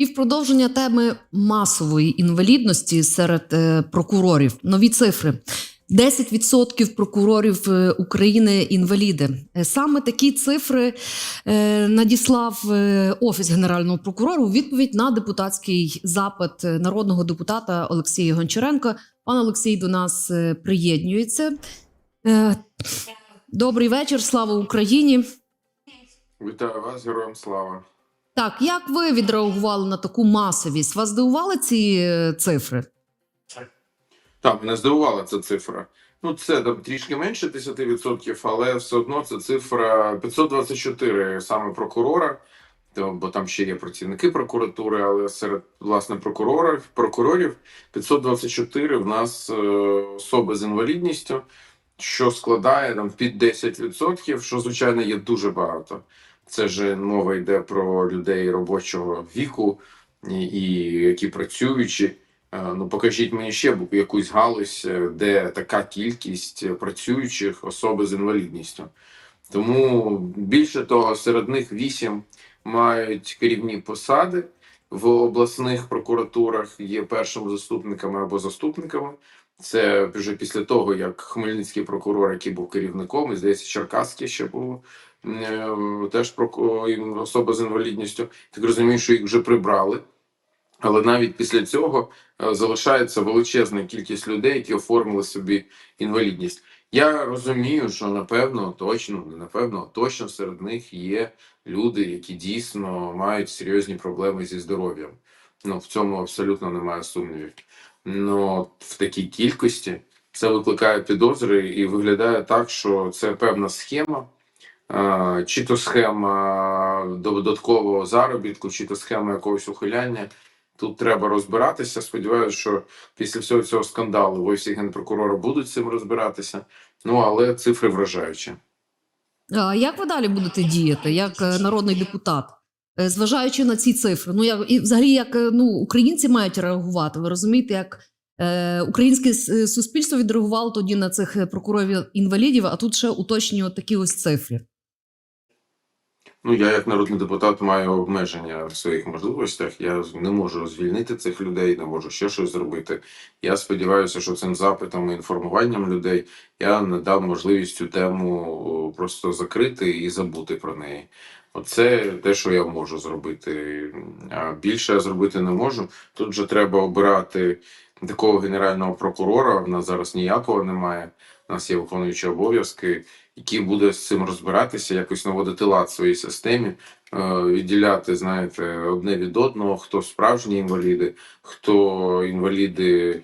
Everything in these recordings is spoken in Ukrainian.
І в продовження теми масової інвалідності серед е, прокурорів нові цифри. 10% прокурорів е, України інваліди. Е, Саме такі цифри надіслав офіс генерального прокурора у відповідь на депутатський запит народного депутата Олексія Гончаренка. Пан Олексій до нас приєднується. Е, Добрий вечір, слава Україні. Вітаю вас, героям слава. Так, як ви відреагували на таку масовість? Вас здивували ці е, цифри? Так, мене здивувала ця цифра. Ну, це трішки менше 10%, але все одно це цифра 524 саме прокурора. Бо там ще є працівники прокуратури, але серед власне прокурорів прокурорів 524 в нас е, особи з інвалідністю, що складає там під 10%, що звичайно є дуже багато. Це ж мова йде про людей робочого віку, і, які працюючі. Е, Ну, покажіть мені ще якусь галузь, е, де така кількість працюючих особи з інвалідністю. Тому більше того, серед них вісім мають керівні посади в обласних прокуратурах, є першими заступниками або заступниками. Це вже після того, як Хмельницький прокурор, який був керівником, і здається, Черкаський ще був теж проку- особа з інвалідністю. Так розумію, що їх вже прибрали. Але навіть після цього е, залишається величезна кількість людей, які оформили собі інвалідність. Я розумію, що напевно, точно, не напевно, точно серед них є люди, які дійсно мають серйозні проблеми зі здоров'ям. Ну в цьому абсолютно немає сумнівів. Ну в такій кількості це викликає підозри і виглядає так, що це певна схема. Чи то схема додаткового заробітку, чи то схема якогось ухиляння. Тут треба розбиратися. Сподіваюся, що після всього цього скандалу в офісі генпрокурора будуть цим розбиратися. Ну але цифри вражаючі. А як ви далі будете діяти, як е, народний депутат? Е, Зважаючи на ці цифри, ну як і взагалі, як е, ну українці мають реагувати. Ви розумієте, як е, українське суспільство відреагувало тоді на цих прокурорів інвалідів, а тут ще уточнюють такі ось цифри. Ну я як народний депутат маю обмеження в своїх можливостях. Я не можу звільнити цих людей, не можу ще щось зробити. Я сподіваюся, що цим запитом і інформуванням людей я надав можливість цю тему просто закрити і забути про неї. Оце те, що я можу зробити. А більше я зробити не можу. Тут вже треба обирати такого генерального прокурора. В нас зараз ніякого немає. Нас є виконуючі обов'язки, який буде з цим розбиратися, якось наводити лад в своїй системі, е, відділяти, знаєте, одне від одного, хто справжні інваліди, хто інваліди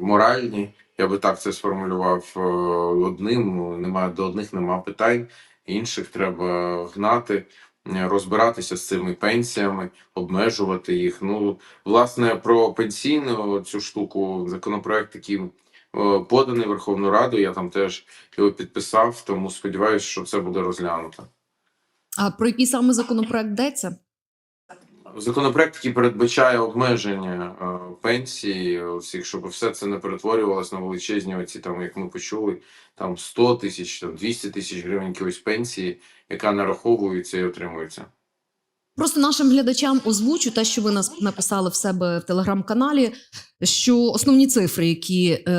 моральні. Я би так це сформулював е, одним. Немає до одних нема питань, інших треба гнати. е, Розбиратися з цими пенсіями, обмежувати їх. Ну, власне, про пенсійну цю штуку законопроект, який поданий Верховну Раду. Я там теж його підписав, тому сподіваюся, що це буде розглянуто. А про який саме законопроект йдеться? Законопроект, який передбачає обмеження е, пенсії, усіх, щоб все це не перетворювалося на величезні оці, там, як ми почули, там 100 тисяч, там 200 тисяч гривень якоїсь пенсії, яка нараховується і отримується. Просто нашим глядачам озвучу те, що ви нас написали в себе в телеграм-каналі. Що основні цифри, які е,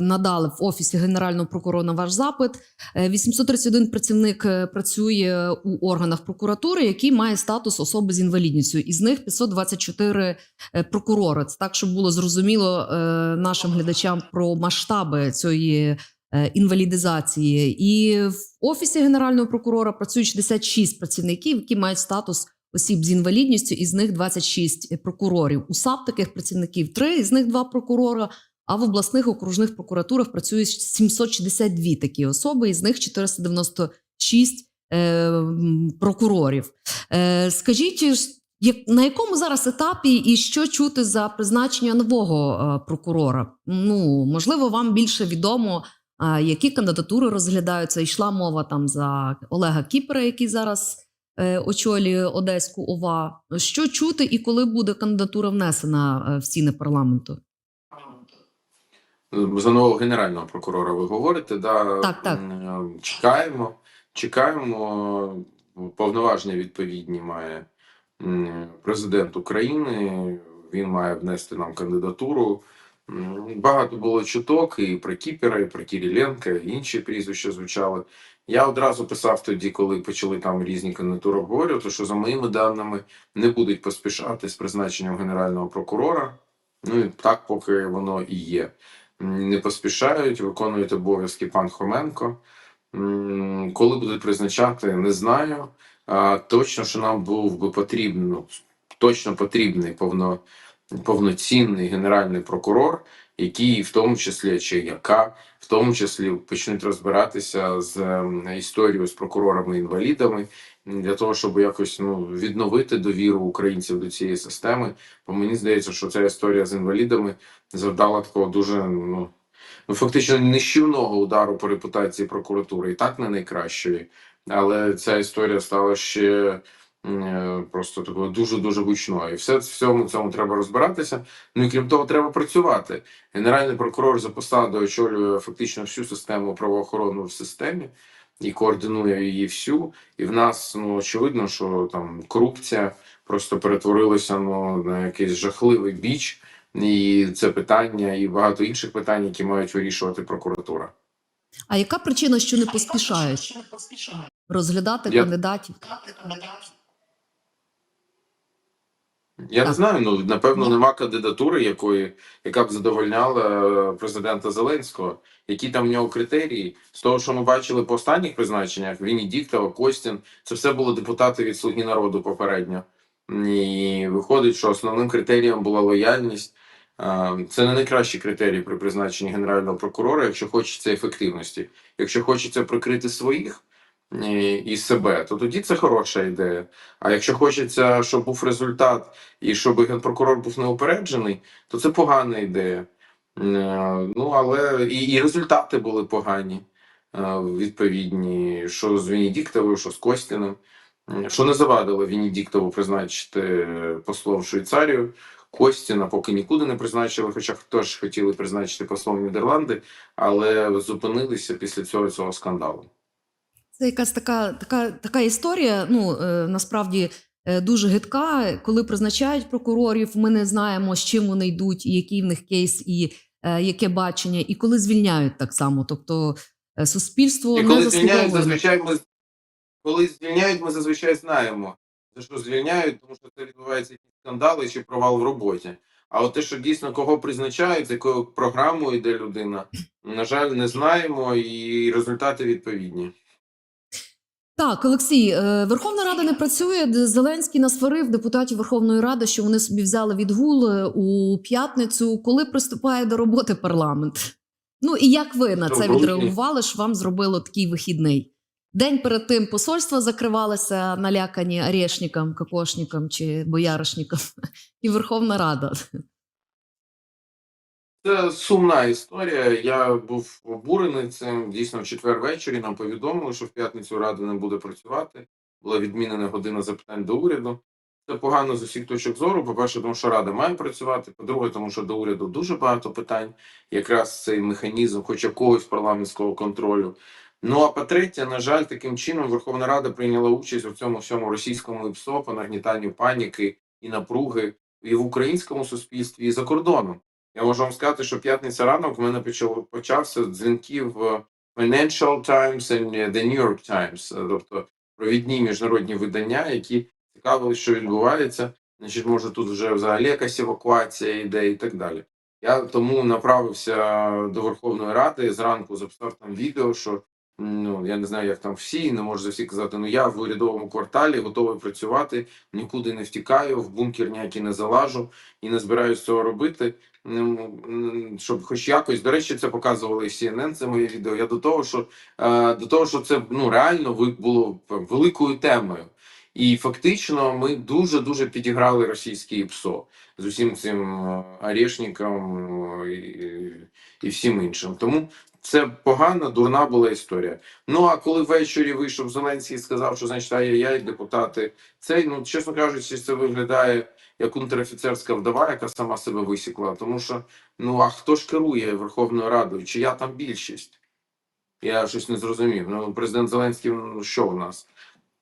надали в офісі генерального прокурора на ваш запит, е, 831 працівник е, працює у органах прокуратури, який має статус особи з інвалідністю. Із них 524 е, прокурори. Це так, щоб було зрозуміло е, нашим глядачам про масштаби цієї е, інвалідизації. І в офісі генерального прокурора працюють 66 працівників, які мають статус осіб з інвалідністю, із них 26 прокурорів. У САП таких працівників 3, із них 2 прокурора. А в обласних окружних прокуратурах працюють 762 такі особи, із них 496 е, прокурорів. Е, скажіть, як, на якому зараз етапі і що чути за призначення нового е, прокурора? Ну, можливо, вам більше відомо, е, які кандидатури розглядаються. Йшла мова там за Олега Кіпера, який зараз е, очолює Одеську ОВА. Що чути і коли буде кандидатура внесена е, в стіни парламенту? За нового генерального прокурора ви говорите, да? Так, так. Чекаємо, чекаємо, повноваження відповідні має президент України. Він має внести нам кандидатуру. Багато було чуток і про Кіпера, і про Кириленка, і інші прізвища звучали. Я одразу писав тоді, коли почали там різні кандидатури обговорювати, що за моїми даними не будуть поспішати з призначенням генерального прокурора. Ну і так, поки воно і є. Не поспішають, виконують обов'язки пан Хоменко. Коли будуть призначати, не знаю. Точно, що нам був би потрібен, ну, точно потрібний повно, повноцінний генеральний прокурор, який в тому числі чи яка в тому числі почнуть розбиратися з ем, історією з прокурорами-інвалідами для того, щоб якось ну відновити довіру українців до цієї системи. Бо мені здається, що ця історія з інвалідами завдала такого дуже ну. Ну, фактично нищівного удару по репутації прокуратури, і так не найкращої. Але ця історія стала ще просто такою дуже дуже гучною. І все в цьому цьому треба розбиратися. Ну і крім того, треба працювати. Генеральний прокурор за посадою очолює фактично всю систему правоохоронну в системі і координує її всю. І в нас ну очевидно, що там корупція просто перетворилася ну, на якийсь жахливий біч. І це питання, і багато інших питань, які мають вирішувати прокуратура. А яка причина, що не поспішають розглядати Я- кандидатів? Я не знаю. Ну напевно, нема кандидатури, якої яка б задовольняла е, президента Зеленського. Які там в нього критерії? З того, що ми бачили по останніх призначеннях, Венедіктова, Костін, це все були депутати від Слуги народу попередньо. І виходить, що основним критерієм була лояльність. Е, Це не найкращі критерії при призначенні генерального прокурора, якщо хочеться ефективності. Якщо хочеться прикрити своїх і себе, то тоді це хороша ідея. А якщо хочеться, щоб був результат і щоб генпрокурор був неупереджений, то це погана ідея. Е, Ну але і, і результати були погані, е, відповідні, що з Венедіктовою, що з Костіним. Е, Що не завадило Венедіктову призначити послом в Швейцарію. Костіна поки нікуди не призначили, хоча теж хотіли призначити послом Нідерланди, але зупинилися після цього цього скандалу. Це якась така, така, така історія. Ну е, насправді е, дуже гидка. Коли призначають прокурорів, ми не знаємо, з чим вони йдуть, і який в них кейс, і е, яке бачення, і коли звільняють так само. Тобто суспільство І не коли звільняють, зазвичай ми коли звільняють, ми зазвичай знаємо, за що звільняють, тому що це відбувається якісь скандали чи провал в роботі. А от те, що дійсно кого призначають, з якою програмою йде людина, на жаль, не знаємо, і результати відповідні. Так, Олексій, е, Верховна Рада не працює. Зеленський насварив депутатів Верховної Ради, що вони собі взяли відгул е, у п'ятницю, коли приступає до роботи парламент. Ну і як ви на це відреагували? Що вам зробило такий вихідний? День перед тим посольства закривалися налякані орешникам, кокошникам чи бояришникам, і Верховна Рада. Це сумна історія. Я був обурений цим. Дійсно, в четвер ввечері нам повідомили, що в п'ятницю рада не буде працювати. Була відмінена година запитань до уряду. Це погано з усіх точок зору. По-перше, тому що рада має працювати. По-друге, тому що до уряду дуже багато питань. Якраз цей механізм, хоч якогось парламентського контролю. Ну а по-третє, на жаль, таким чином Верховна Рада прийняла участь у цьому всьому російському ІПСО по нагнітанню паніки і напруги і в українському суспільстві, і за кордоном. Я можу вам сказати, що п'ятниця ранок в мене почав почався з дзвінків в Financial Times і The New York Times, тобто провідні міжнародні видання, які цікавили, що відбувається. Значить, може, тут вже взагалі якась евакуація йде і так далі. Я тому направився до Верховної Ради зранку, записав там відео, що ну я не знаю, як там всі, не можу за всі казати. Ну я в урядовому кварталі готовий працювати, нікуди не втікаю, в бункер ніякий не залажу і не збираюсь цього робити. Щоб хоч якось, до речі, це показували і CNN, це моє відео. Я до того, що е, до того, що це ну реально було великою темою. І фактично ми дуже дуже підіграли російський ПСО з усім цим е, орешником е, і, і всім іншим. Тому це погана, дурна була історія. Ну а коли ввечері вийшов Зеленський і сказав, що значить ай-яй, депутати, цей, ну чесно кажучи, це виглядає як унтерофіцерська вдова, яка сама себе висікла. Тому що ну а хто ж керує Верховною Радою? Чия там більшість? Я щось не зрозумів. Ну, президент Зеленський, ну що у нас?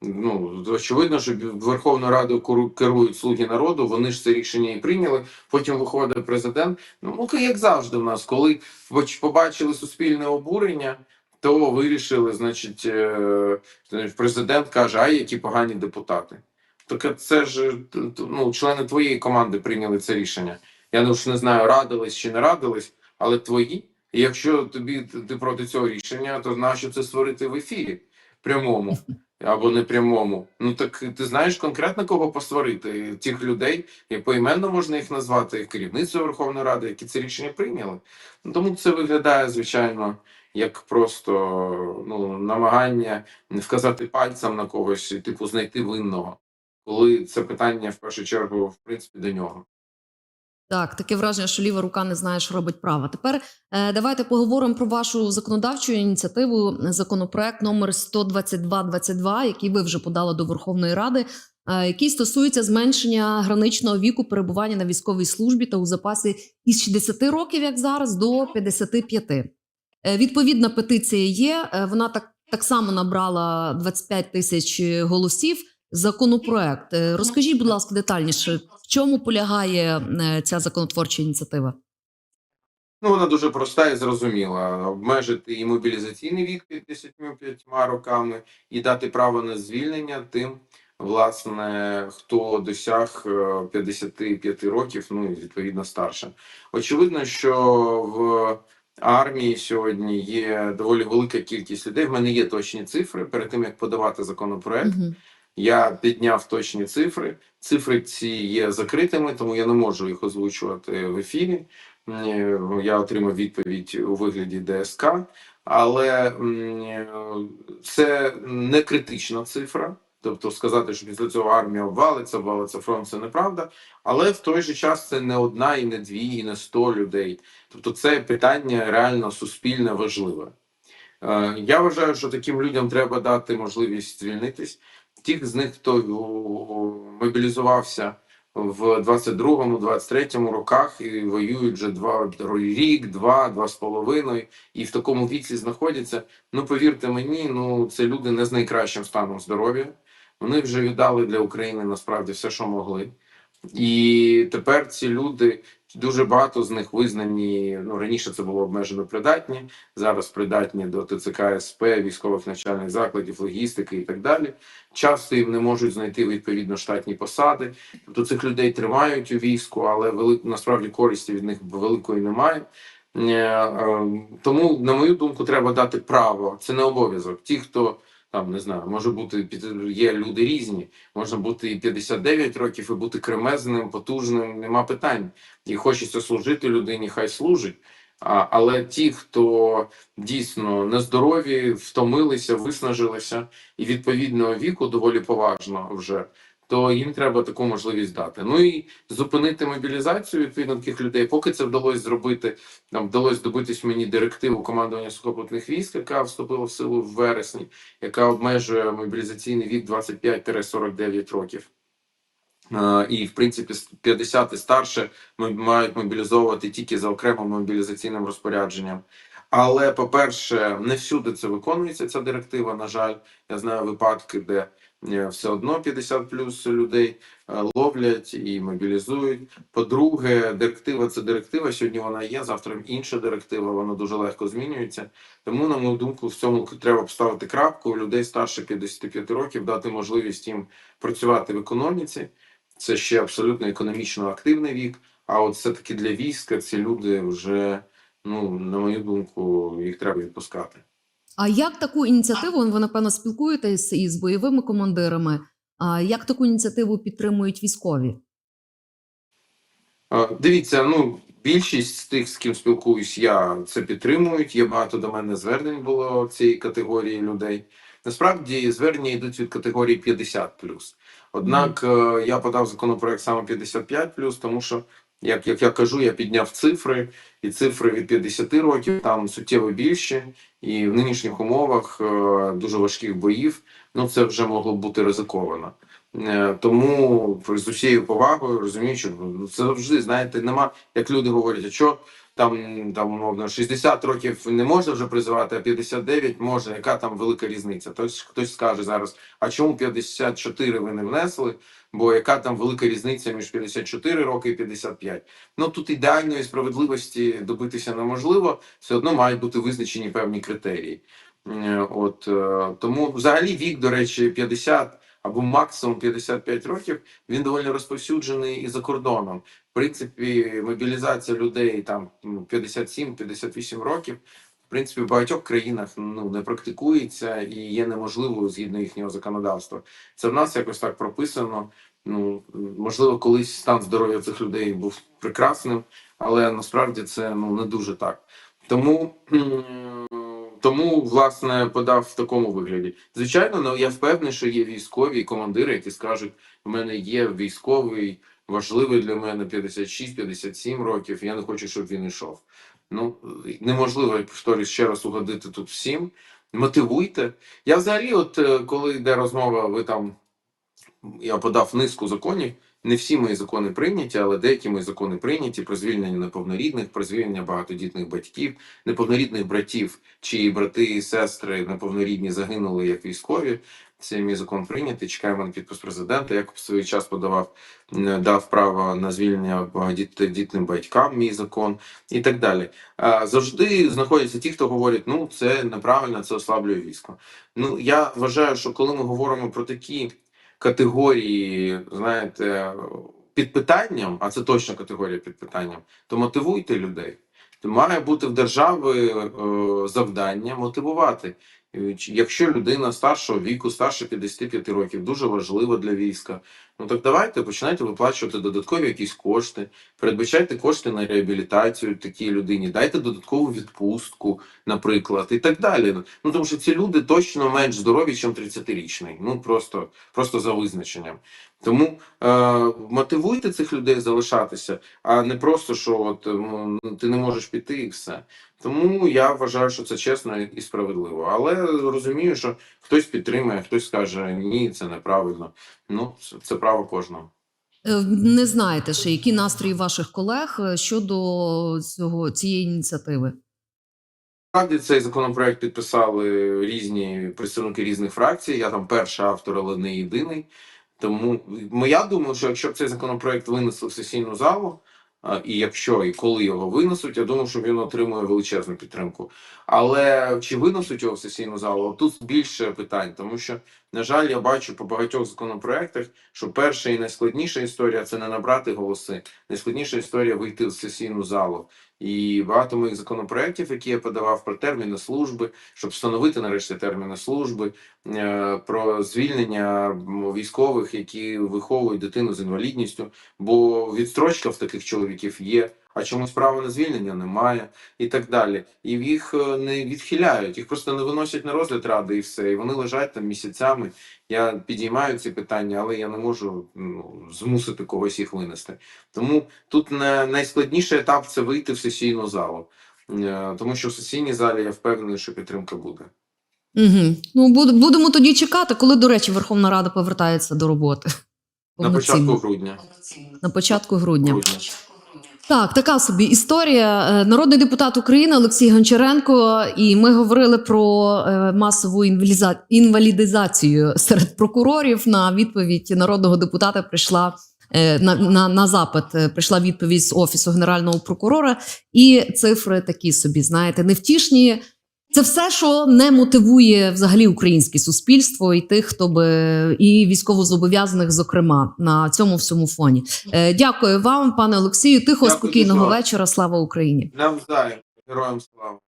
Ну очевидно, що Верховну Раду керу- керують слуги народу. Вони ж це рішення і прийняли. Потім виходить президент. Ну ну, як завжди, в нас, коли побачили суспільне обурення, то вирішили, значить, е, президент каже: а які погані депутати. Так це ж ну, члени твоєї команди прийняли це рішення. Я ну, ж не знаю, радились чи не радились, але твої. І якщо тобі ти проти цього рішення, то нащо це створити в ефірі прямому або непрямому? Ну так ти знаєш конкретно кого посварити? Тих людей, як поіменно можна їх назвати, як керівництво Верховної Ради, які це рішення прийняли. Ну, тому це виглядає, звичайно, як просто ну, намагання вказати пальцем на когось, типу, знайти винного, коли це питання в першу чергу, в принципі, до нього. Так, таке враження, що ліва рука не знає, що робить права. Тепер е, давайте поговоримо про вашу законодавчу ініціативу. Законопроект номер 12222, який ви вже подали до Верховної Ради, е, який стосується зменшення граничного віку перебування на військовій службі та у запасі із 60 років, як зараз, до 55. Е, відповідна петиція є. Вона так, так само набрала 25 тисяч голосів. Законопроект. Е, Розкажіть, будь ласка, детальніше, в чому полягає е, ця законотворча ініціатива? Ну, вона дуже проста і зрозуміла. Обмежити і мобілізаційний вік 55 роками і дати право на звільнення тим, власне, хто досяг е, 55 років, ну і відповідно старше. Очевидно, що в армії сьогодні є доволі велика кількість людей. В мене є точні цифри перед тим як подавати законопроект. Мгм. Я підняв точні цифри. Цифри ці є закритими, тому я не можу їх озвучувати в ефірі. Е, Я отримав відповідь у вигляді ДСК, але е, це не критична цифра. Тобто сказати, що після цього армія обвалиться, обвалиться фронт, це неправда. Але в той же час це не одна, і не дві, і не сто людей. Тобто, це питання реально суспільне важливе. Е, Я вважаю, що таким людям треба дати можливість звільнитись. Тих з них, хто мобілізувався в 22-му, 23-му роках і воюють вже два рік, два, два з половиною, і в такому віці знаходяться. Ну повірте мені, ну це люди не з найкращим станом здоров'я. Вони вже віддали для України насправді все, що могли. І тепер ці люди дуже багато з них визнані. Ну раніше це було обмежено придатні, зараз придатні до ТЦК СП, військових навчальних закладів, логістики і так далі. Часто їм не можуть знайти відповідно штатні посади. Тобто цих людей тримають у війську, але вели... насправді користі від них великої немає. Е, е, Тому, на мою думку, треба дати право. Це не обов'язок. Ті, хто там не знаю, може бути під- є люди різні, можна бути і 59 років, і бути кремезним, потужним, нема питань. І хочеться служити людині, хай служить. А, але ті, хто дійсно нездорові, втомилися, виснажилися і відповідного віку доволі поважно вже, то їм треба таку можливість дати. Ну і зупинити мобілізацію відповідно таких людей. Поки це вдалося зробити, нам вдалося добитись мені директиву командування сухопутних військ, яка вступила в силу в вересні, яка обмежує мобілізаційний вік 25-49 років. І, в принципі, з 50 і старше мають мобілізовувати тільки за окремим мобілізаційним розпорядженням. Але, по-перше, не всюди це виконується ця директива. На жаль, я знаю випадки, де все одно 50 плюс людей е, ловлять і мобілізують. По-друге, директива це директива. Сьогодні вона є, завтра інша директива, вона дуже легко змінюється. Тому, на мою думку, в цьому треба поставити крапку. Людей старше 55 років дати можливість їм працювати в економіці. Це ще абсолютно економічно активний вік. А от все-таки для війська ці люди вже, ну, на мою думку, їх треба відпускати. А як таку ініціативу, ви напевно спілкуєтесь із бойовими командирами? А як таку ініціативу підтримують військові? Дивіться, ну більшість з тих, з ким спілкуюсь, я це підтримують. Є багато до мене звернень було цієї категорії людей. Насправді звернення йдуть від категорії 50 Однак е, я подав законопроект саме 55 тому що, як, як я кажу, я підняв цифри, і цифри від 50 років там суттєво більші, і в нинішніх умовах е, дуже важких боїв, ну це вже могло бути ризиковано. Е, Тому з усією повагою розумію, що ну, це завжди знаєте, нема як люди говорять, а що там, там умовно 60 років не можна вже призивати, а 59 може. Яка там велика різниця? Хтось хтось скаже зараз, а чому 54 ви не внесли? Бо яка там велика різниця між 54 роки і 55? Ну тут ідеальної справедливості добитися неможливо, все одно мають бути визначені певні критерії. От е, тому взагалі вік, до речі, 50 або максимум 55 років, він доволі розповсюджений і за кордоном. В принципі, мобілізація людей там ну, 57-58 років. В принципі, в багатьох країнах ну не практикується і є неможливою згідно їхнього законодавства. Це в нас якось так прописано. Ну можливо, колись стан здоров'я цих людей був прекрасним, але насправді це ну не дуже так. Тому тому власне подав в такому вигляді. Звичайно, ну я впевнений, що є військові і командири, які скажуть: у мене є військовий, важливий для мене 56-57 років. Я не хочу, щоб він йшов. Ну неможливо, я ще раз угодити тут всім. Мотивуйте. Я взагалі, от е, коли йде розмова, ви там я подав низку законів. Не всі мої закони прийняті, але деякі мої закони прийняті про звільнення неповнорідних, про звільнення багатодітних батьків, неповнорідних братів, чиї брати і сестри неповнорідні загинули як військові. Це мій закон прийнятий. Чекаємо на підпис президента. Я в свій час подавав, дав право на звільнення багатодітним батькам. Мій закон і так далі. А, Завжди знаходяться ті, хто говорять, ну це неправильно, це ослаблює військо. Ну я вважаю, що коли ми говоримо про такі категорії, знаєте, під питанням, а це точно категорія під питанням, то мотивуйте людей. То має бути в держави е, завдання мотивувати. Е, Якщо людина старшого віку, старше 55 років, дуже важлива для війська. Ну так давайте починайте виплачувати додаткові якісь кошти, передбачайте кошти на реабілітацію такій людині, дайте додаткову відпустку, наприклад, і так далі. Ну тому що ці люди точно менш здорові, ніж 30-річний. Ну просто, просто за визначенням. Тому е, мотивуйте цих людей залишатися, а не просто що от ти не можеш піти і все. Тому я вважаю, що це чесно і справедливо. Але розумію, що хтось підтримує, хтось скаже ні, це неправильно. Ну це, це право кожного. Е, Не знаєте ще, які настрої ваших колег е, щодо цього цієї ініціативи? Насправді цей законопроект підписали різні представники різних фракцій. Я там перший автор, але не єдиний. Тому моя думаю, що якщо б цей законопроект винесли в сесійну залу, і якщо і коли його винесуть, я думаю, що він отримує величезну підтримку. Але чи винесуть його в сесійну залу? Тут більше питань, тому що, на жаль, я бачу по багатьох законопроектах, що перша і найскладніша історія це не набрати голоси. Найскладніша історія вийти в сесійну залу. І багато моїх законопроєктів, які я подавав про терміни служби, щоб встановити нарешті терміни служби, е, про звільнення військових, які виховують дитину з інвалідністю, бо відстрочка в таких чоловіків є. А чомусь права на звільнення немає, і так далі. І їх е, не відхиляють, їх просто не виносять на розгляд ради, і все. І вони лежать там місяцями. Я підіймаю ці питання, але я не можу ну, змусити когось їх винести. Тому тут не найскладніший етап це вийти в сесійну залу, Е, тому що в сесійній залі я впевнений, що підтримка буде. Угу. Ну, будемо тоді чекати, коли, до речі, Верховна Рада повертається до роботи. На початку грудня. На початку грудня. грудня. Так, така собі історія. Е, Народний депутат України Олексій Гончаренко, і ми говорили про е, масову інвалідизацію серед прокурорів. На відповідь народного депутата прийшла е, на, на, на запит. Прийшла відповідь з офісу генерального прокурора, і цифри такі собі, знаєте, невтішні. Це все, що не мотивує взагалі українське суспільство і тих, хто би і військовозобов'язаних, зокрема, на цьому всьому фоні. Е, Дякую вам, пане Олексію. Тихо, Дякую, спокійного вечора. Слава Україні. Навзаєм. Героям слава.